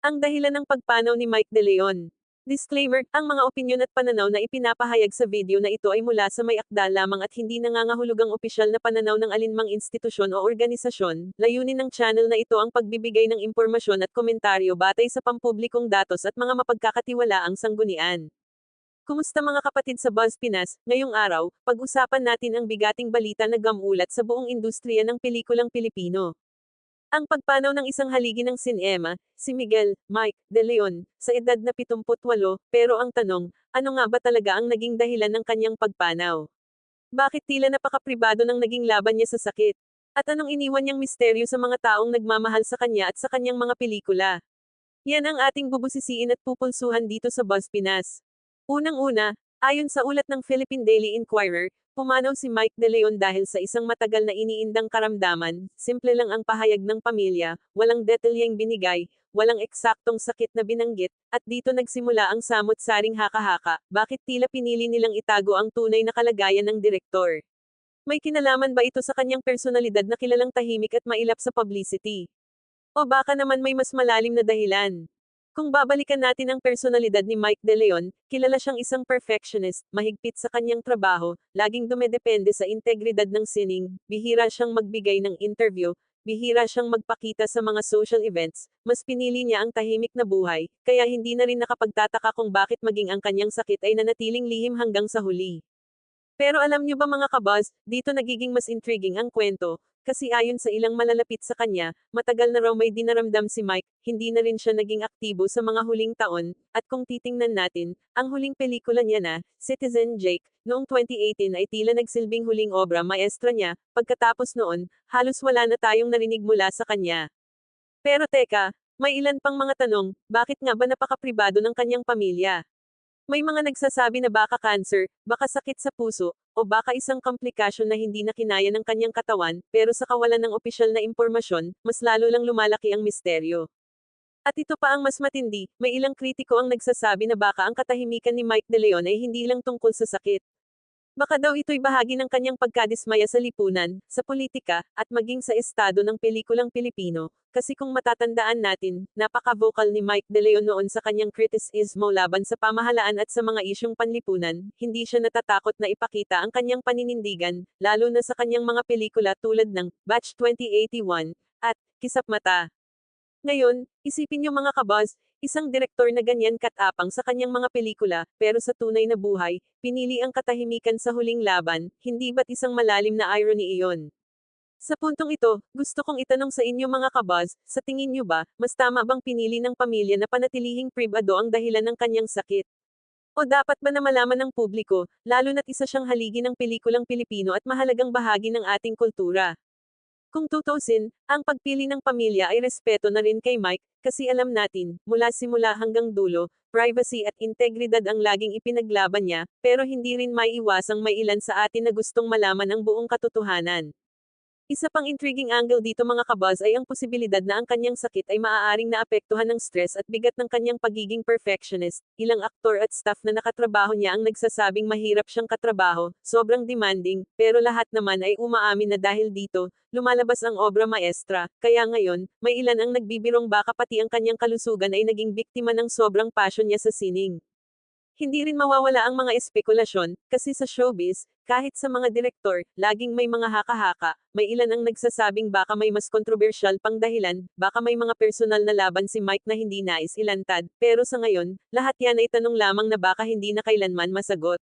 Ang dahilan ng pagpanaw ni Mike De Leon. Disclaimer, ang mga opinyon at pananaw na ipinapahayag sa video na ito ay mula sa may akda lamang at hindi nangangahulugang opisyal na pananaw ng alinmang institusyon o organisasyon. Layunin ng channel na ito ang pagbibigay ng impormasyon at komentaryo batay sa pampublikong datos at mga mapagkakatiwalaang sanggunian. Kumusta mga kapatid sa Buzz Pinas? Ngayong araw, pag-usapan natin ang bigating balita na gamulat sa buong industriya ng pelikulang Pilipino. Ang pagpanaw ng isang haligi ng sinema, si Miguel, Mike, De Leon, sa edad na 78, pero ang tanong, ano nga ba talaga ang naging dahilan ng kanyang pagpanaw? Bakit tila napakapribado ng naging laban niya sa sakit? At anong iniwan niyang misteryo sa mga taong nagmamahal sa kanya at sa kanyang mga pelikula? Yan ang ating bubusisiin at pupulsuhan dito sa Buzz Pinas. Unang-una, ayon sa ulat ng Philippine Daily Inquirer, Pumanaw si Mike De Leon dahil sa isang matagal na iniindang karamdaman, simple lang ang pahayag ng pamilya, walang detalyeng binigay, walang eksaktong sakit na binanggit, at dito nagsimula ang samot-saring haka-haka, bakit tila pinili nilang itago ang tunay na kalagayan ng direktor. May kinalaman ba ito sa kanyang personalidad na kilalang tahimik at mailap sa publicity? O baka naman may mas malalim na dahilan? Kung babalikan natin ang personalidad ni Mike De Leon, kilala siyang isang perfectionist, mahigpit sa kanyang trabaho, laging dumedepende sa integridad ng sining, bihira siyang magbigay ng interview, bihira siyang magpakita sa mga social events, mas pinili niya ang tahimik na buhay, kaya hindi na rin nakapagtataka kung bakit maging ang kanyang sakit ay nanatiling lihim hanggang sa huli. Pero alam niyo ba mga kabaz, dito nagiging mas intriguing ang kwento, kasi ayon sa ilang malalapit sa kanya, matagal na raw may dinaramdam si Mike, hindi na rin siya naging aktibo sa mga huling taon, at kung titingnan natin, ang huling pelikula niya na, Citizen Jake, noong 2018 ay tila nagsilbing huling obra maestra niya, pagkatapos noon, halos wala na tayong narinig mula sa kanya. Pero teka, may ilan pang mga tanong, bakit nga ba napakapribado ng kanyang pamilya? May mga nagsasabi na baka cancer, baka sakit sa puso, o baka isang komplikasyon na hindi na kinaya ng kanyang katawan, pero sa kawalan ng opisyal na impormasyon, mas lalo lang lumalaki ang misteryo. At ito pa ang mas matindi, may ilang kritiko ang nagsasabi na baka ang katahimikan ni Mike De Leon ay hindi lang tungkol sa sakit. Baka daw ito'y bahagi ng kanyang pagkadismaya sa lipunan, sa politika, at maging sa estado ng pelikulang Pilipino, kasi kung matatandaan natin, napaka-vocal ni Mike De Leon noon sa kanyang criticismo laban sa pamahalaan at sa mga isyong panlipunan, hindi siya natatakot na ipakita ang kanyang paninindigan, lalo na sa kanyang mga pelikula tulad ng Batch 2081 at Kisap Mata. Ngayon, isipin niyo mga kabaz, Isang direktor na ganyan katapang sa kanyang mga pelikula, pero sa tunay na buhay, pinili ang katahimikan sa huling laban, hindi ba't isang malalim na irony iyon? Sa puntong ito, gusto kong itanong sa inyo mga kabaz, sa tingin niyo ba, mas tama bang pinili ng pamilya na panatilihing privado ang dahilan ng kanyang sakit? O dapat ba na malaman ng publiko, lalo na't isa siyang haligi ng pelikulang Pilipino at mahalagang bahagi ng ating kultura? Kung tutusin, ang pagpili ng pamilya ay respeto na rin kay Mike, kasi alam natin, mula simula hanggang dulo, privacy at integridad ang laging ipinaglaban niya, pero hindi rin maiiwasang may ilan sa atin na gustong malaman ang buong katotohanan. Isa pang intriguing angle dito mga kabaz ay ang posibilidad na ang kanyang sakit ay maaaring naapektuhan ng stress at bigat ng kanyang pagiging perfectionist. Ilang aktor at staff na nakatrabaho niya ang nagsasabing mahirap siyang katrabaho, sobrang demanding, pero lahat naman ay umaamin na dahil dito, lumalabas ang obra maestra, kaya ngayon, may ilan ang nagbibirong baka pati ang kanyang kalusugan ay naging biktima ng sobrang passion niya sa sining. Hindi rin mawawala ang mga espekulasyon, kasi sa showbiz, kahit sa mga direktor, laging may mga haka-haka, may ilan ang nagsasabing baka may mas kontrobersyal pang dahilan, baka may mga personal na laban si Mike na hindi nais ilantad, pero sa ngayon, lahat yan ay tanong lamang na baka hindi na kailanman masagot.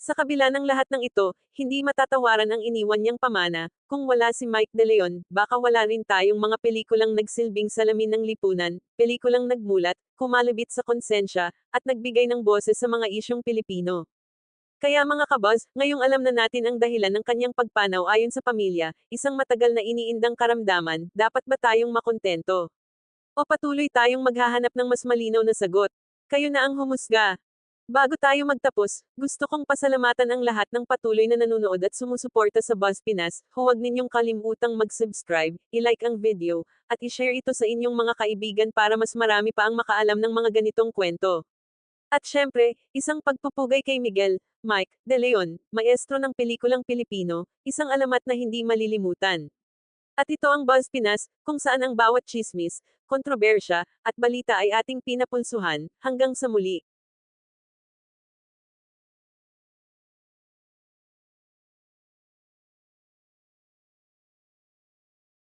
Sa kabila ng lahat ng ito, hindi matatawaran ang iniwan niyang pamana, kung wala si Mike De Leon, baka wala rin tayong mga pelikulang nagsilbing salamin ng lipunan, pelikulang nagmulat, kumalabit sa konsensya, at nagbigay ng boses sa mga isyong Pilipino. Kaya mga kabaz, ngayong alam na natin ang dahilan ng kanyang pagpanaw ayon sa pamilya, isang matagal na iniindang karamdaman, dapat ba tayong makontento? O patuloy tayong maghahanap ng mas malinaw na sagot? Kayo na ang humusga. Bago tayo magtapos, gusto kong pasalamatan ang lahat ng patuloy na nanonood at sumusuporta sa Buzz Pinas. Huwag ninyong kalimutang mag-subscribe, i-like ang video, at i-share ito sa inyong mga kaibigan para mas marami pa ang makaalam ng mga ganitong kwento. At syempre, isang pagpupugay kay Miguel, Mike, De Leon, maestro ng pelikulang Pilipino, isang alamat na hindi malilimutan. At ito ang Buzz Pinas, kung saan ang bawat chismis, kontrobersya, at balita ay ating pinapulsuhan, hanggang sa muli.